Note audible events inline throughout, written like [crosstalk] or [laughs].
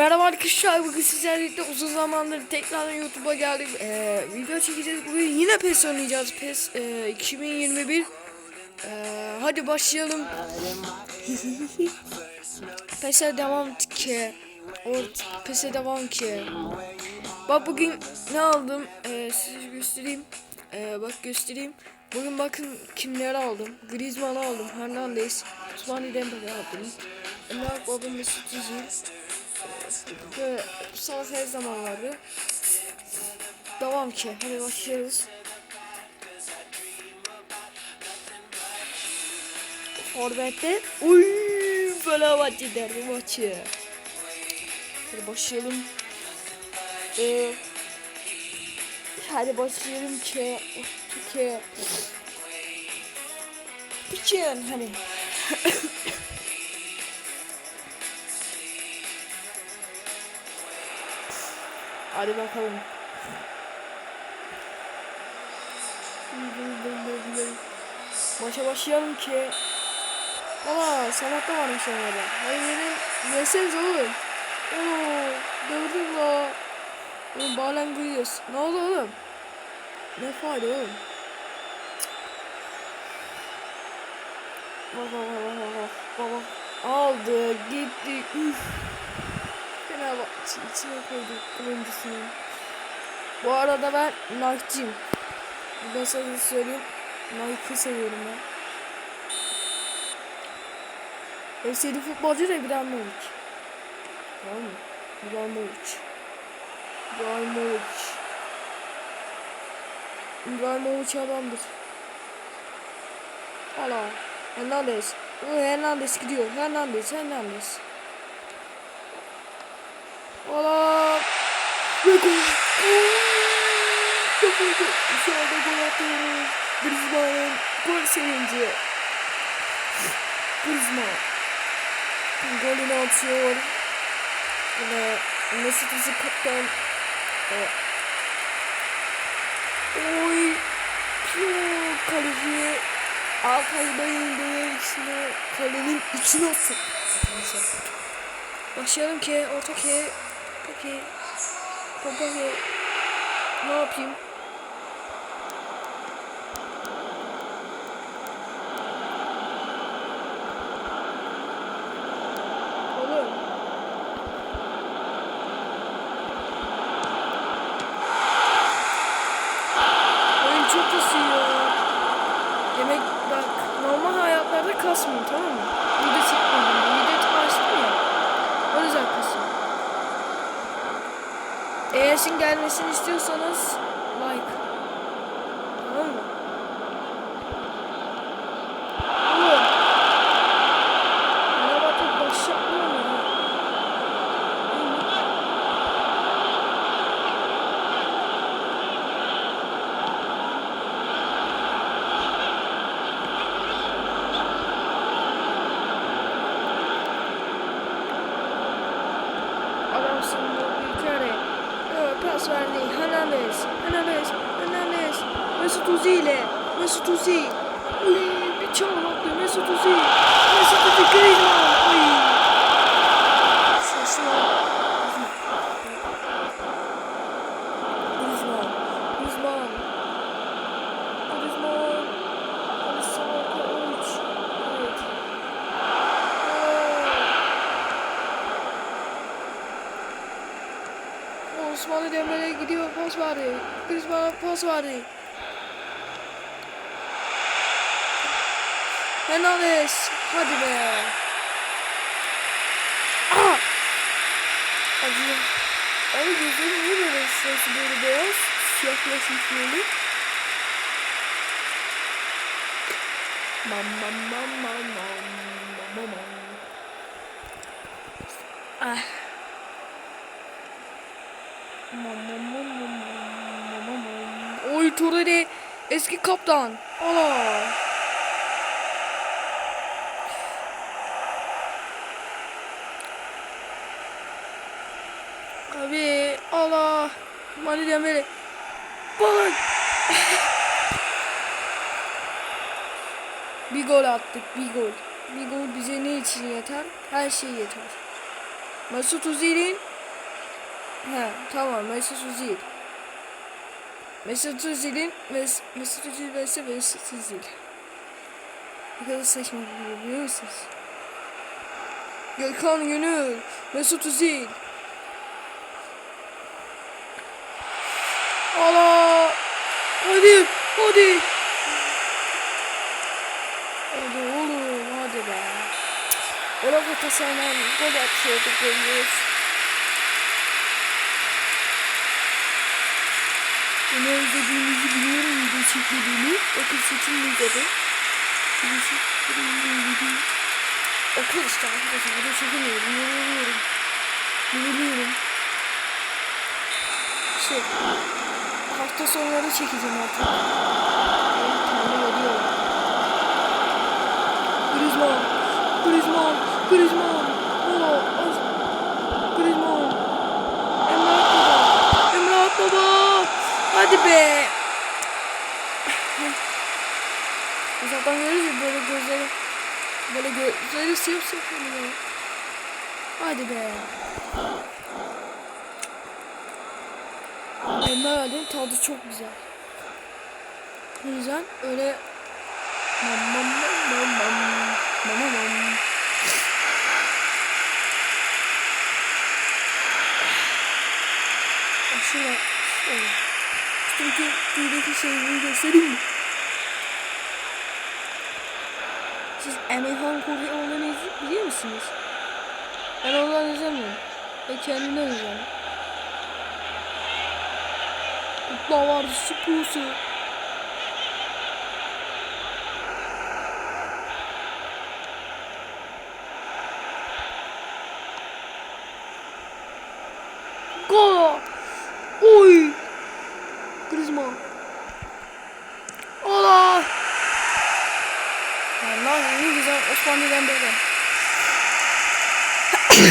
Merhaba arkadaşlar bugün sizlerle birlikte uzun zamandır tekrardan YouTube'a geldik. Ee, video çekeceğiz. Bugün yine PES oynayacağız. PES e, 2021. Ee, hadi başlayalım. [laughs] PES'e devam ki. Ort PES'e devam ki. Bak bugün ne aldım? Ee, size göstereyim. Ee, bak göstereyim. Bugün bakın kimleri aldım. Griezmann'ı aldım. Hernandez. Osmani Dembele aldım. Emrah Baba Mesut Özil. Böyle sağ her zaman vardı. Devam ki. Hadi başlıyoruz. Forvet'te uy Fenerbahçe derbi maçı. Hadi başlayalım. Ee, hadi başlayalım ki. Ki. Piçin hani. Hadi bakalım. Maça başlayalım ki. Aa sanatta varmış onlarda. Hadi benim yeseniz oğlum. Oo dövdüm la. Oğlum balen kıyıyoruz. Ne oldu oğlum? Ne fayda oğlum? Bak bak bak bak bak bak. Aldı gitti. Üf. Fenerbahçe içine koyduk oyuncusunu. Bu arada ben Nike'ciyim. Ben sana söyleyeyim. Nike'ı seviyorum ben. En sevdiğim futbolcu da İbrahimovic. Tamam mı? İbrahimovic. İbrahimovic. İbrahimovic adamdır. Hala. Hernandez. Hernandez gidiyor. Hernandez. Hernandez. Hala. Ve gol. Çok iyi. Anda gol atıyoruz. Griezmann'ın gol sevinci. Griezmann. Golünü atıyor. Ve Mesut Özil kaptan. Evet. Oy. Çok kaleci. Altay Bey'in böyle içine kalenin içine olsun. Başlayalım ki orta ki. Peki. Papa ki. Ne yapayım? Demek bak normal hayatlarda kasmıyor tamam mı? Video çekmedim. Gelmesini istiyorsanız like. Tamam mı? Oğlum. Bana bak başlatmıyor mu? ya? Adamsın bu yukarı. Pas verdi. Hernandez. Hernandez. Hernandez. Mesut Uzi. Mesut Uzi. Uy, bir çal attı. Mesut Uzi. Mesut Uzi Griezmann. Uy. Saçma. Griezmann. Griezmann. Griezmann. Hadi sağ uç. Evet. Oo. Osmanlı Dembele gidiyor pas verdi. Griezmann pas verdi. Hernandez. Hadi be. Aa! Acıyor. Abi gözlerim niye böyle sırası böyle beyaz? Siyahlaşmış böyle. Mam mam mam mam mam mam mam. Ah. Mam mam mam mam mam mam Torreira eski kaptan. Allah. Abi Allah. Mani Dembele. Bal. [laughs] bir gol attık, bir gol. Bir gol bize ne için yeter? Her şey yeter. Mesut Özil'in He tamam Mesut Özil. Mesut Özil'in Mes Mesut Özil vs Mesut Özil. Ne kadar saçma bir biliyor musunuz? Gökhan Gönül, Mesut Özil. Allah! Hadi, hadi. Hadi oğlum, hadi be. Ola Galatasaray'dan gol atıyorduk golümüz. Beni özlediğinizi biliyorum video çekmediğini. Okul seçim izledim. Okul işte arkadaşlar video çekemiyorum. Yoruluyorum. Yoruluyorum. Şey, hafta sonları çekeceğim artık. Benim kendime yoruyorum. Oo, az. Griezmann. Emrah Baba, Emrah Baba. Hadi be. Uzaktan görünce böyle böyle gözleri siyah oluyor. Hadi be. Emrah Ali'nin tadı çok güzel. O yüzden öyle mam mam mam mam mam mam mam. Şurada şöyle. Çünkü buradaki şeyleri göstereyim mi? Siz Emirhan Kuryoğlu'nu iz- biliyor musunuz? Ben ondan izlemiyorum. Ben kendimden izliyorum. Kutla vardı sıkıyorsun. Gol! Oy! Griezmann. Allah! Allah ne güzel Osmanlı'dan böyle. [coughs]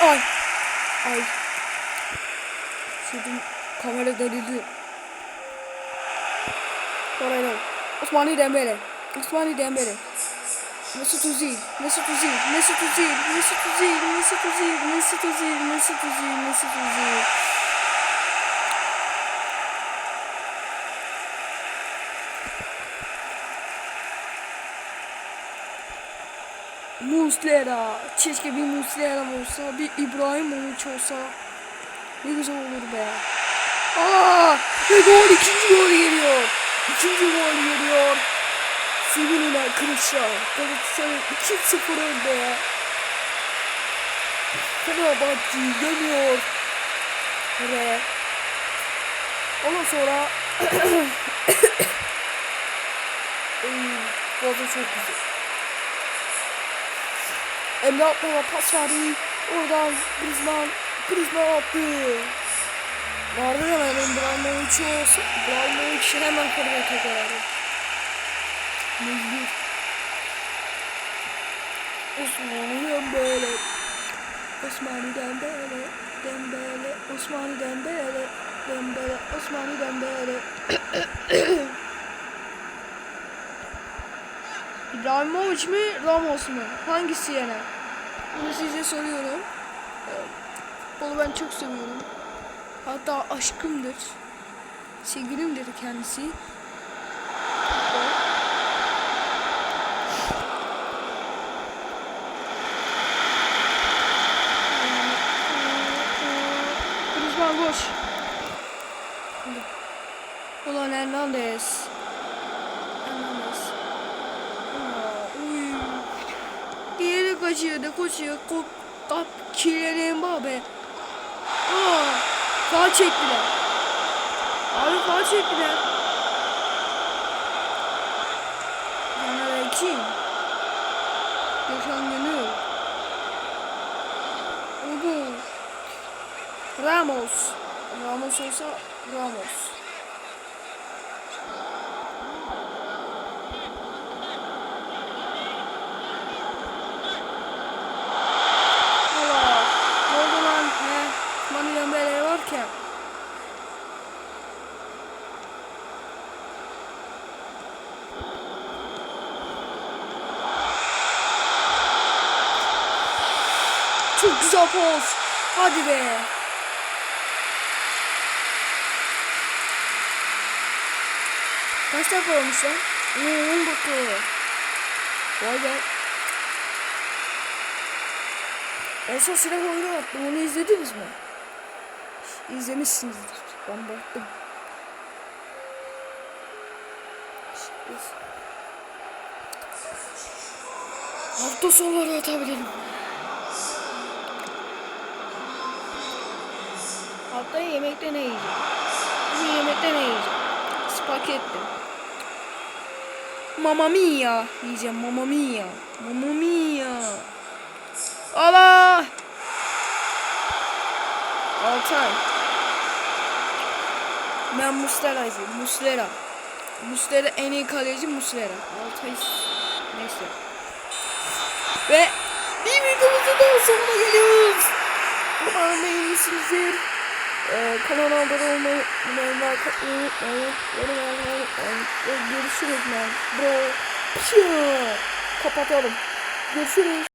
Ay. Ay. Şuradan kamera delirdi. Oraya Osmani Dembele. Osmani Dembele. Mesut Özil, Mesut Özil, Mesut Özil, Mesut Özil, Mesut Özil, Mesut Özil, Mesut Özil, Mesut Özil. Muslera. Keşke bir Muslera olsa, bir İbrahimovic olsa. Ne güzel olur be. Aa! Ve gol, ikinci gol geliyor. İkinci gol geliyor. Sevinine Kılıçlar. Galatasaray 2-0 önde. Fenerbahçe yeniyor. Ve ondan sonra [coughs] Fazla çok güzel. Emre Akbaba pas verdi. Oradan Griezmann, Griezmann attı. Vardı hemen Ibrahimovic olsa, Ibrahimovic hemen koruma takardı. Mecbur. Osmani Dembele. Osmani Dembele. Dembele. Osmani Dembele. Dembele. Osmani Dembele. [coughs] İbrahimovic mi Ramos mu? Hangisi yener? Bunu size soruyorum. Ee, Onu ben çok seviyorum. Hatta aşkımdır. Sevgilimdir kendisi. Griezmann koş. Ulan Hernandez. Hernandez. Diğeri kaçıyor da koşuyor. Kop, kap, Kylian Mbappe. Aa, faul çektiler. Abi faul çektiler. Caner kim? Gökhan Gönül. Ramos. Ramos olsa Ramos. Allah. Ne oldu lan? He. Mani Dembele varken. Çok güzel poz. Hadi be. Kaç dakika olmuş lan? Oo 10 dakika. Vay be. En son silah oyunu attım. Onu izlediniz mi? İzlemişsinizdir. Ben baktım. Hafta sonları atabilirim. Haftaya yemekte ne yiyeceğim? Bugün yemekte ne yiyeceğim? Spagetti. Mamma mia yiyeceğim. Mamma mia. Mamma mia. Allah! Altay. Ben Muslera'cıyım. Muslera. Muslera en iyi kaleci Muslera. Altay neyse. Ve bir videomuzun daha sonuna geliyoruz. Umarım beğenmişsinizdir. Ee, kanala abone olmayı, like atmayı unutmayın. Yorum yapmayı unutmayın. Görüşürüz man. Bro. Pşıyor. Kapatalım. Görüşürüz.